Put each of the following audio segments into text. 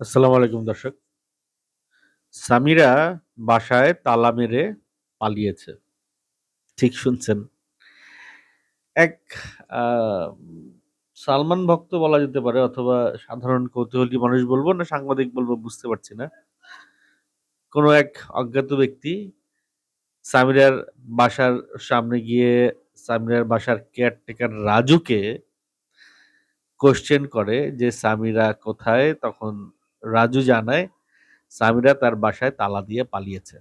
আসসালামু আলাইকুম দর্শক। সামিরা বাসায় তালা মেরে পালিয়েছে। ঠিক শুনছেন। এক সালমান ভক্ত বলা যেতে পারে অথবা সাধারণ কৌতূহলী মানুষ বলব না সাংবাদিক বলব বুঝতে পারছি না। কোন এক অজ্ঞাত ব্যক্তি সামিরার বাসার সামনে গিয়ে সামিরার বাসার কেয়ারটেকার রাজুকে কোশ্চেন করে যে, "সামিরা কোথায়?" তখন রাজু জানায় সামিরা তার বাসায় তালা দিয়ে পালিয়েছে।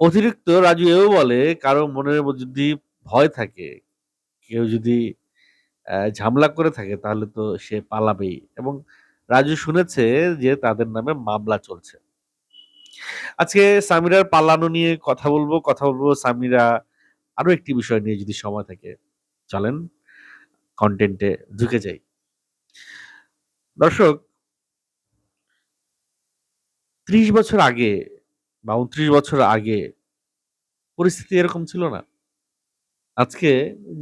অতিরিক্ত রাজু এও বলে কারও মনের যদি ভয় থাকে, কেউ যদি ঝামেলা করে থাকে তাহলে তো সে পালাবেই এবং রাজু শুনেছে যে তাদের নামে মামলা চলছে। আজকে সামিরার পালানো নিয়ে কথা বলব, কথা বলব সামিরা আরও একটি বিষয় নিয়ে যদি সময় থাকে। চলেন কন্টেন্টে ঢুকে যাই। দর্শক ৩০ বছর আগে বা ২৯ বছর আগে পরিস্থিতি এরকম ছিল না। আজকে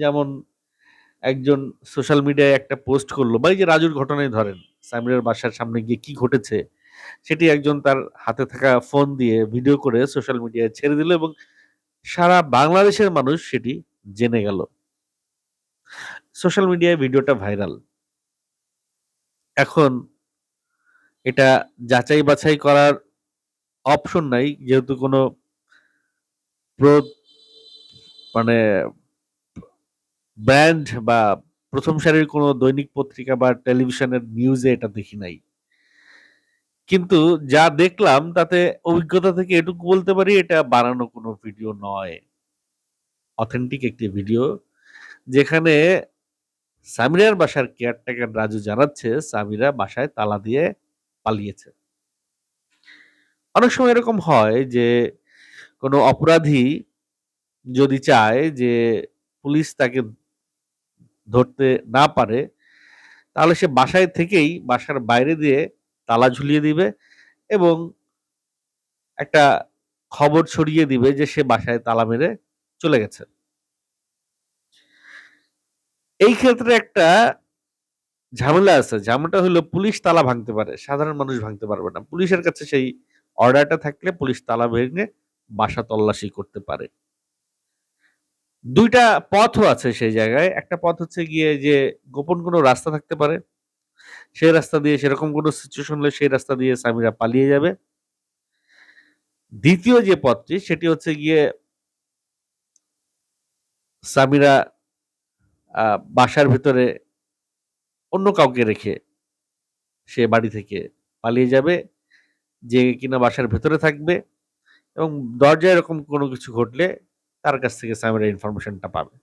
যেমন একজন সোশ্যাল মিডিয়ায় একটা পোস্ট করল বা এই যে রাজুর ঘটনায় ধরেন, সামিরার বাসার সামনে গিয়ে কি ঘটেছে সেটি একজন তার হাতে থাকা ফোন দিয়ে ভিডিও করে সোশ্যাল মিডিয়ায় ছেড়ে দিল এবং সারা বাংলাদেশের মানুষ সেটি জেনে গেল। সোশ্যাল মিডিয়ায় ভিডিওটা ভাইরাল। এখন এটা যাচাই বাছাই করার অপশন নাই। যেহেতু কোনো মানে ব্র্যান্ড বা প্রথম সারির কোনো দৈনিক পত্রিকা বা টেলিভিশনের নিউজে এটা দেখি নাই। কিন্তু যা দেখলাম, তাতে অভিজ্ঞতা থেকে এটুকু বলতে পারি, এটা বানানো কোনো ভিডিও নয়। অথেন্টিক একটি ভিডিও যেখানে সামিরার বাসার কেয়ারটেকার রাজু জানাচ্ছে সামিরা বাসায় তালা দিয়ে পালিয়েছে। অনেক সময় এরকম হয় যে কোনো অপরাধী যদি চায় যে পুলিশ তাকে ধরতে না পারে, তাহলে সে বাসায় থেকেই বাসার বাইরে দিয়ে তালা ঝুলিয়ে দিবে এবং একটা খবর ছড়িয়ে দিবে যে সে বাসায় তালা মেরে চলে গেছে। এই ক্ষেত্রে একটা ঝামেলা আছে। ঝামেলাটা হলো পুলিশ তালা ভাঙতে পারে। সাধারণ মানুষ ভাঙতে পারবে না। পুলিশের কাছে সেই অর্ডারটা থাকলে পুলিশ তালা ভেঙে বাসা তল্লাশি করতে পারে। দুইটা পথও আছে সেই জায়গায়। একটা পথ হচ্ছে গিয়ে যে গোপন কোনো রাস্তা থাকতে পারে। সেই রাস্তা দিয়ে সেরকম কোনো সিচুয়েশন হলে সেই রাস্তা দিয়ে সামিরা পালিয়ে যাবে। দ্বিতীয় যে পথটি, সেটি হচ্ছে গিয়ে সামিরা আ বাসার ভেতরে অন্য কাউকে রেখে সে বাড়ি থেকে পালিয়ে যাবে। যে কিনা বাসার ভেতরে থাকবে এবং দরজায় এরকম কোনো কিছু ঘটলে তার কাছ থেকে সামিরা ইনফরমেশনটা পাবে।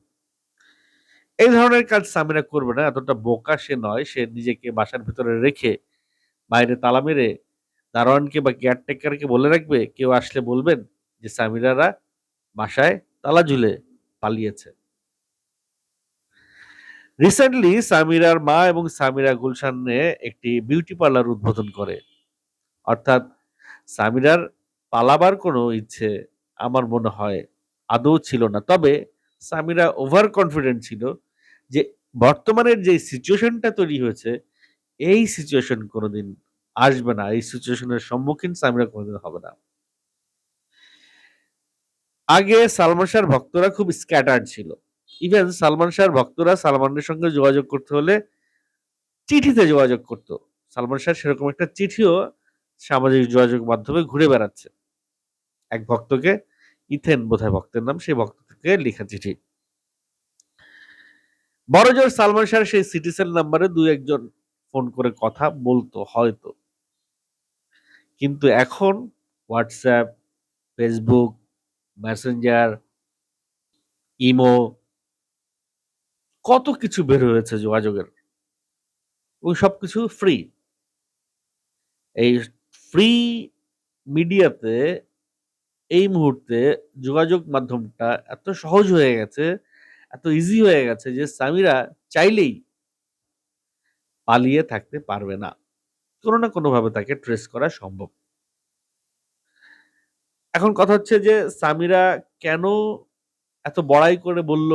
এই ধরনের কাজ সামিরা করবে না। এতটা বোকা সে নয়। সে নিজেকে বাসার ভেতরে রেখে বাইরে তালা মেরে দারোয়ানকে বা কেয়ারটেকারকে বলে রাখবে, কেউ আসলে বলবেন যে সামিরারা বাসায় তালা ঝুলে পালিয়েছে। রিসেন্টলি সামিরার মা এবং সামিরা গুলশানে একটি বিউটি পার্লার উদ্বোধন করে। অর্থাৎ সামিরার পালাবার কোনো ইচ্ছে আমার মনে হয় আদৌ ছিল না। তবে সামিরা ওভার কনফিডেন্ট ছিল যে বর্তমানের যে সিচুয়েশনটা তৈরি হয়েছে, এই সিচুয়েশন কোনোদিন আসবে না। এই সিচুয়েশনের সম্মুখীন সামিরা কোনোদিন হবে না। আগে সালমান শাহর ভক্তরা খুব স্ক্যাটার্ড ছিল। ইভেন সালমান শাহর ভক্তরা সালমানের সঙ্গে যোগাযোগ করতে হলে চিঠিতে যোগাযোগ করত। সালমান শাহ সেরকম একটা চিঠিও সামাজিক যোগাযোগ মাধ্যমে ঘুরে বেড়াচ্ছে। এক ভক্তকে ইথেন বোধহয় ভক্তের নাম, সেই ভক্ত থেকে লিখা চিঠি। বড়জোর সালমান শাহর সেই সিটিসেল নাম্বারে ২-১ ফোন করে কথা বলতো হয়তো। কিন্তু এখন হোয়াটসঅ্যাপ ফেসবুক Messenger, ইমো কত কিছু বের হয়েছে যোগাযোগের। এবং সবকিছু ফ্রি। এই ফ্রি মিডিয়াতে এই মুহূর্তে যোগাযোগ মাধ্যমটা এত সহজ হয়ে গেছে, এত ইজি হয়ে গেছে যে সামিরা চাইলেই পালিয়ে থাকতে পারবে না। কোনো না কোনোভাবে তাকে ট্রেস করা সম্ভব। এখন কথা হচ্ছে যে সামিরা কেন এত বড়াই করে বলল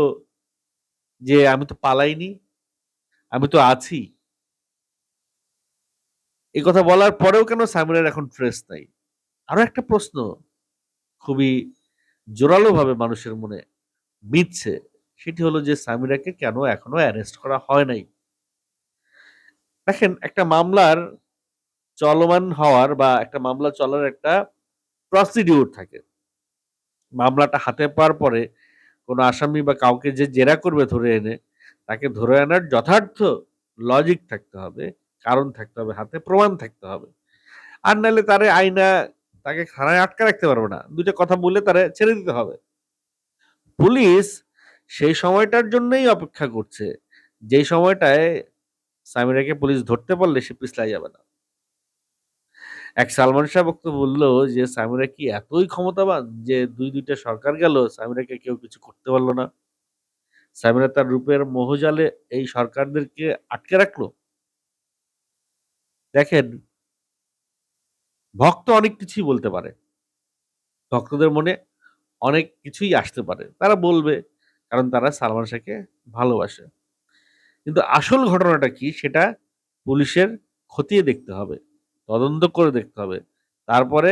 যে, "আমি তো পালাইনি, আমি তো আছি।" এই কথা বলার পরেও কেন সামিরার এখন ট্রেস নাই? আরও একটা প্রশ্ন খুবই জোরালোভাবে মানুষের মনে মিটছে সেটি হলো যে সামিরাকে কেন এখনও অ্যারেস্ট করা হয় নাই? দেখেন একটা মামলার চলমান হওয়ার বা একটা মামলা চলার একটা প্রসিডিউর থাকে। মামলাটা হাতে পাওয়ার পরে কোনো আসামি বা কাউকে যে জেরা করবে ধরে এনে, তাকে ধরে আনার যথার্থ লজিক থাকতে হবে, কারণ থাকতে হবে, হাতে প্রমাণ থাকতে হবে। আর নাহলে তারে আইনা তাকে থানায় আটকে রাখতে পারবে না। দুইটা কথা বলে তারে ছেড়ে দিতে হবে। পুলিশ সেই সময়টার জন্যই অপেক্ষা করছে। যেই সময়টায় সামিরাকে পুলিশ ধরতে পারলে সে পিছলাই যাবে না। এক সালমান শাহ বক্তব্য বলল যে, সামিরা কি এতই ক্ষমতাবান যে দুই দুইটা সরকার গেল, সামিরাকে কেউ কিছু করতে পারল না? সামিরা তার রূপের মোহজালে এই সরকারদেরকে আটকে রাখল। দেখেন, ভক্ত অনেক কিছুই বলতে পারে। ভক্তদের মনে অনেক কিছুই আসতে পারে। তারা বলবে, কারণ তারা সালমান শাহকে ভালোবাসে। কিন্তু আসল ঘটনাটা কি? সেটা পুলিশের খতিয়ে দেখতে হবে। তদন্ত করে দেখতে হবে। তারপরে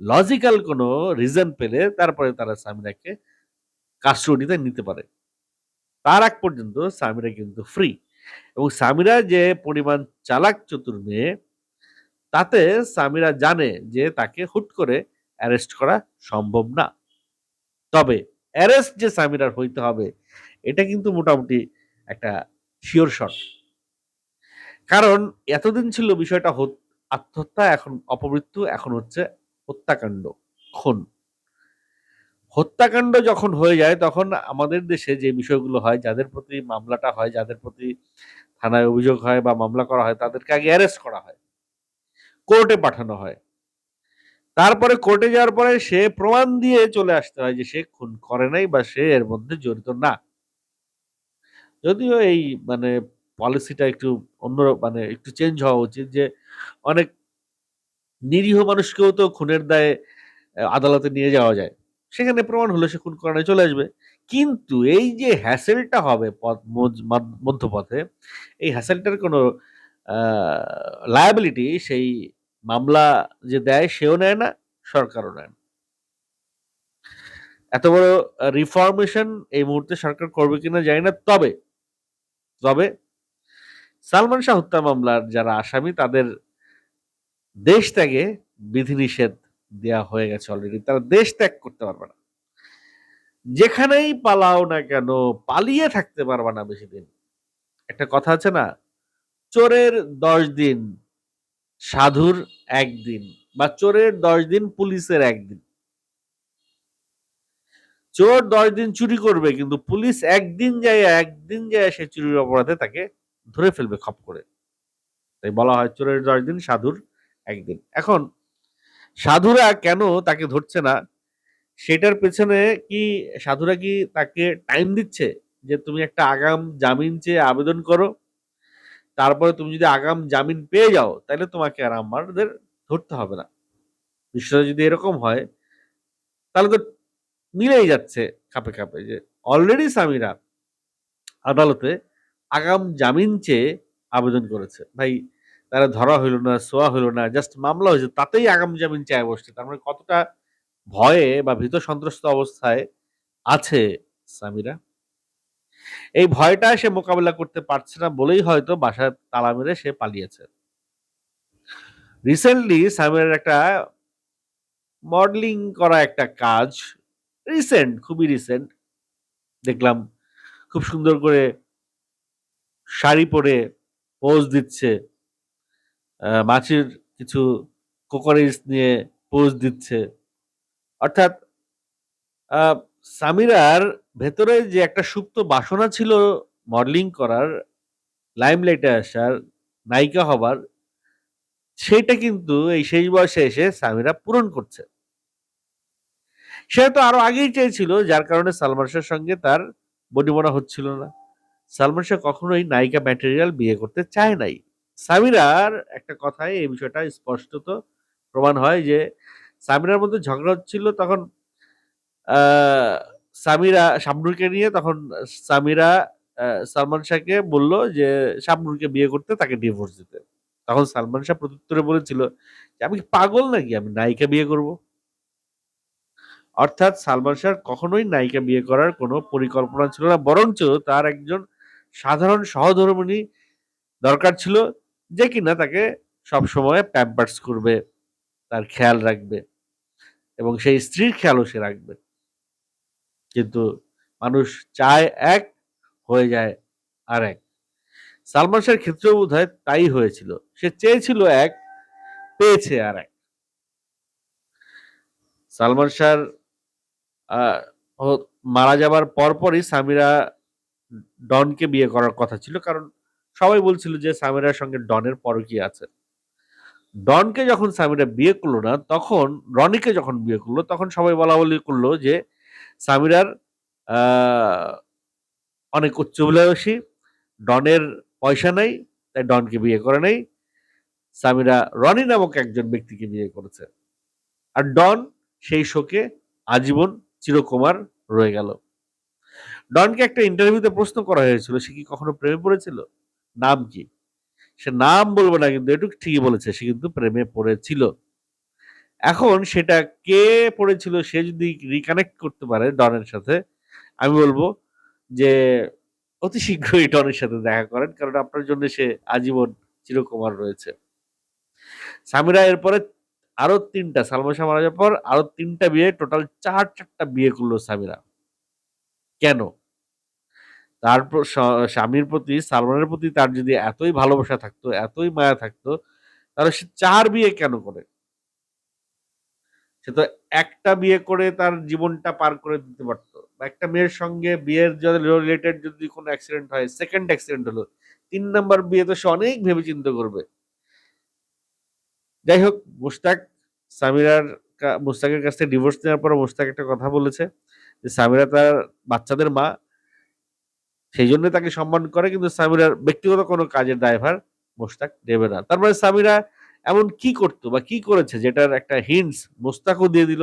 লজিক্যাল কোনো রিজন পেলে তারপরে তারা সামিরাকে কাস্টডিতে নিতে পারে। তার আগ পর্যন্ত সামিরা কিন্তু ফ্রি এবং সামিরা যে পরিমাণ চালাক চতুর মেয়ে, তাতে সামিরা জানে যে তাকে হুট করে অ্যারেস্ট করা সম্ভব না। তবে অ্যারেস্ট যে সামিরার হইতে হবে, এটা কিন্তু মোটামুটি একটা শিওর শট কারণ এতদিন ছিল বিষয়টা আত্মহত্যা, এখন অপমৃত্যু, এখন হচ্ছে হত্যাকাণ্ড, খুন। হত্যাকাণ্ড যখন হয়ে যায়, তখন আমাদের দেশে যে বিষয়গুলো হয়, যাদের প্রতি মামলাটা হয়, যাদের প্রতি থানায় অভিযোগ হয় বা মামলা করা হয়, তাদেরকে আগে অ্যারেস্ট করা হয়। কোর্টে পাঠানো হয়। তারপরে কোর্টে যাওয়ার পরে সে প্রমাণ দিয়ে চলে আসতে হয় যে সে খুন করে নাই বা সে এর মধ্যে জড়িত না। যদিও এই মানে পলিসিটা একটু অন্য মানে একটু চেঞ্জ হওয়া উচিত যে, অনেক নিরীহ মানুষকেও তো খুনের দায়ে আদালতে নিয়ে যাওয়া যায়। সেখানে প্রমাণ হলে সে খুন করানো চলে আসবে। কিন্তু এই যে হ্যাসেলটা হবে পথ মধ্যপথে, এই হ্যাসেলটার কোনো লায়াবিলিটি সেই মামলা যে দেয় সেও নেয় না, সরকারও নেয় না। এত বড় রিফরমেশন এই মুহূর্তে সরকার করবে কিনা জানি না, তবে তবে সালমান শাহ হত্যা মামলার যারা আসামি, তাদের দেশ ত্যাগে বিধিনিষেধ দেয়া হয়ে গেছে অলরেডি তারা দেশ ত্যাগ করতে পারবে না। যেখানেই পালাও না কেন, পালিয়ে থাকতে পারবে না বেশি দিন একটা কথা আছে না, চোরের দশ দিন, সাধুর একদিন, বা চোরের দশ দিন, পুলিশের একদিন। চোর দশ দিন চুরি করবে, কিন্তু পুলিশ একদিন যায় একদিন যায় সে চুরির অপরাধে তাকে ধরে ফেলবে খপ করে। তাই বলা হয় চোরের দশ দিন, সাধুর একদিন। এখন সাধুরা কেন তাকে ধরছে না? সেটার পেছনে কি সাধুরা কি তাকে টাইম দিচ্ছে যে তুমি একটা আগাম জামিন চেয়ে আবেদন করো? তারপরে তুমি যদি আগাম জামিন পেয়ে যাও তাহলে তোমাকে আর আমাদের ধরতে হবে না। বিষয়টা যদি এরকম হয়, তাহলে তো মিলেই যাচ্ছে খাপে খাপে যে অলরেডি সামিরা আদালতে আগাম জামিন চেয়ে আবেদন করেছে। ভাই, তারা ধরা হইল না, সোয়া হইল না জাস্ট মামলা হয়েছে, তাতেই আগাম জামিন চায় বসছে। তার মানে কতটা ভয়ে বা ভীত সন্ত্রস্ত অবস্থায় আছে সামিরা? এই ভয়টা সে মোকাবেলা করতে পারছে না বলেই হয়তো বাসায় তালা মেরে সে পালিয়েছে। রিসেন্টলি সামিরার একটা মডেলিং করা একটা কাজ রিসেন্ট খুবই রিসেন্ট দেখলাম, খুব সুন্দর করে শাড়ি পরে পোজ দিচ্ছে মাছির কিছু কোকরিস নিয়ে পোজ দিচ্ছে। অর্থাৎ সামিরার ভেতরে যে একটা সুপ্ত বাসনা ছিল মডেলিং করার লাইমলাইটে আসার, নায়িকা হবার সেটা কিন্তু এই শেষ বয়সে এসে সামিরা পূরণ করছে। সে তো আরও আগেই চেয়েছিল, যার কারণে সালমান সঙ্গে তার বনিবনা হচ্ছিল না। সালমান শাহ কখনোই নায়িকা ম্যাটেরিয়াল বিয়ে করতে চায় নাই সামিরার একটা কথায় এই বিষয়টা স্পষ্টত প্রমাণ হয় যে সামিরার মধ্যে ঝগড়া হচ্ছিল তখন সামিরা শাবনুরকে নিয়ে তখন সামিরা সালমান শাহকে বলল যে শাবনুরকে বিয়ে করতে তাকে ডিভোর্স দিতে তখন সালমান শাহ প্রত্যুত্তরে বলেছিল যে, "আমি পাগল নাকি আমি নায়িকা বিয়ে করব?" অর্থাৎ সালমান শাহ কখনোই নায়িকা বিয়ে করার কোনো পরিকল্পনা ছিল না। বরঞ্চ তার একজন সাধারণ সহধর্মিণী দরকার ছিল যে কিনা তাকে সবসময় প্যাম্পার্স করবে, তার খেয়াল রাখবে এবং সেই স্ত্রীর খেয়ালও সে রাখবে। কিন্তু মানুষ চায় এক, হয়ে যায় আর এক সালমান শাহের ক্ষেত্রেও বোধহয় তাই হয়েছিল। সে চেয়েছিল এক, পেয়েছে আর এক সালমান শাহর আ মারা যাবার পরপরই সামিরা ডনকে বিয়ে করার কথা ছিল। কারণ সবাই বলছিল যে সামিরার সঙ্গে ডনের পরকীয়া আছে। ডনকে যখন সামিরা বিয়ে করল না, তখন রনিকে যখন বিয়ে করল তখন সবাই বলাবলি করল যে সামিরার অনেক উচ্চাভিলাষী, ডনের পয়সা নাই, তাই ডনকে বিয়ে করে নাই। সামিরা রনি নামক একজন ব্যক্তিকে বিয়ে করেছে। আর ডন সেই শোকে আজীবন চিরকুমার রয়ে গেল। ডনকে একটা ইন্টারভিউতে প্রশ্ন করা হয়েছিল, সে কি কখনো প্রেমে পড়েছিল? নাম কি? সে নাম বলবে না কিন্তু এটুক ঠিকই বলেছে, সে কিন্তু প্রেমে পড়েছিল। এখন সেটা কে পড়েছিল সে যদি রিকানেক্ট করতে পারে ডনের সাথে, আমি বলব যে অতি শীঘ্রই ডনের সাথে দেখা করেন। কারণ আপনার জন্য সে আজীবন চিরকুমার রয়েছে। সামিরা এরপরে আরও ৩ টা সালমান শাহ মারা যাওয়ার পর আরও তিনটা বিয়ে টোটাল ৪-৪ টা বিয়ে করল সামিরা। কেন? তার স্বামীর প্রতি সালমানের প্রতি তার যদি এতই ভালোবাসা থাকতো, এতই মায়া থাকতো, তাহলে সে চার বিয়ে কেন করে? সে তো একটা বিয়ে করে তার জীবনটা পার করে দিতে পারত। একটা মেয়ের সঙ্গে বিয়ের রিলেটেড যদি কোনো অ্যাক্সিডেন্ট হয়, সেকেন্ড অ্যাক্সিডেন্ট হলো। তিন নাম্বার বিয়ে তো সে অনেক ভেবে চিন্তা করবে। যাই হোক মুশতাক সামিরার কা মুশতাকের কাছ থেকে ডিভোর্স নেওয়ার পরে মুশতাক একটা কথা বলেছে যে সামিরা তার বাচ্চাদের মা। সেইজন্য তাকে সম্মান করে, কিন্তু সামিরার ব্যক্তিগত কোনো কাজের দায়ভার মোস্তাক দেবে না। তারপরে সামিরা এমন কি করতো বা কি করেছে যেটার একটা হিন্টস মোস্তাকও দিয়ে দিল?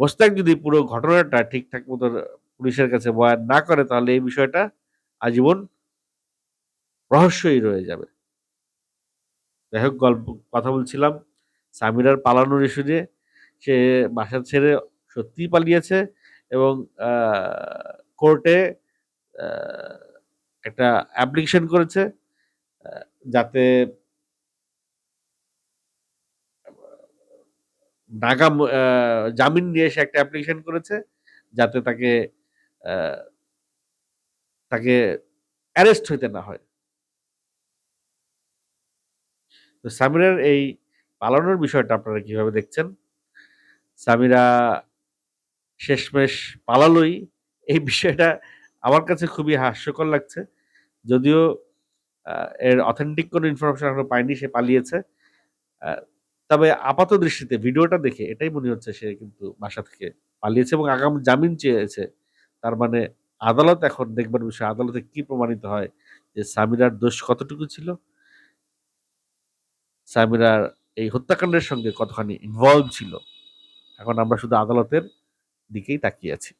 মোস্তাক যদি পুরো ঘটনাটা ঠিকঠাক মতো পুলিশের কাছে বয়ান না করে, তাহলে এই বিষয়টা আজীবন রহস্যই রয়ে যাবে। যাই হোক, গল্প, কথা বলছিলাম সামিরার পালানোর ইস্যু নিয়ে। সে বাসা ছেড়ে সত্যিই পালিয়েছে এবং কোর্টে একটা অ্যাপ্লিকেশন করেছে যাতে আ জামিন নিয়ে সে একটা অ্যাপ্লিকেশন করেছে, যাতে তাকে তাকে অ্যারেস্ট হইতে না হয়। তো সামিরার এই পালানোর বিষয়টা আপনারা কীভাবে দেখছেন? সামিরা শেষমেশ পালালোই এই বিষয়টা আমার কাছে খুবই হাস্যকর লাগছে। যদিও এর অথেন্টিক কোনো ইনফরমেশন এখনও পাইনি, সে পালিয়েছে। তবে আপাত দৃষ্টিতে ভিডিওটা দেখে এটাই মনে হচ্ছে সে কিন্তু বাসা থেকে পালিয়েছে এবং আগাম জামিন চেয়েছে। তার মানে আদালত এখন দেখবার বিষয়, আদালতে কি প্রমাণিত হয় যে সামিরার দোষ কতটুকু ছিল? সামিরার এই হত্যাকাণ্ডের সঙ্গে কতখানি ইনভলভ ছিল? এখন আমরা শুধু আদালতের দিকেই তাকিয়ে আছি।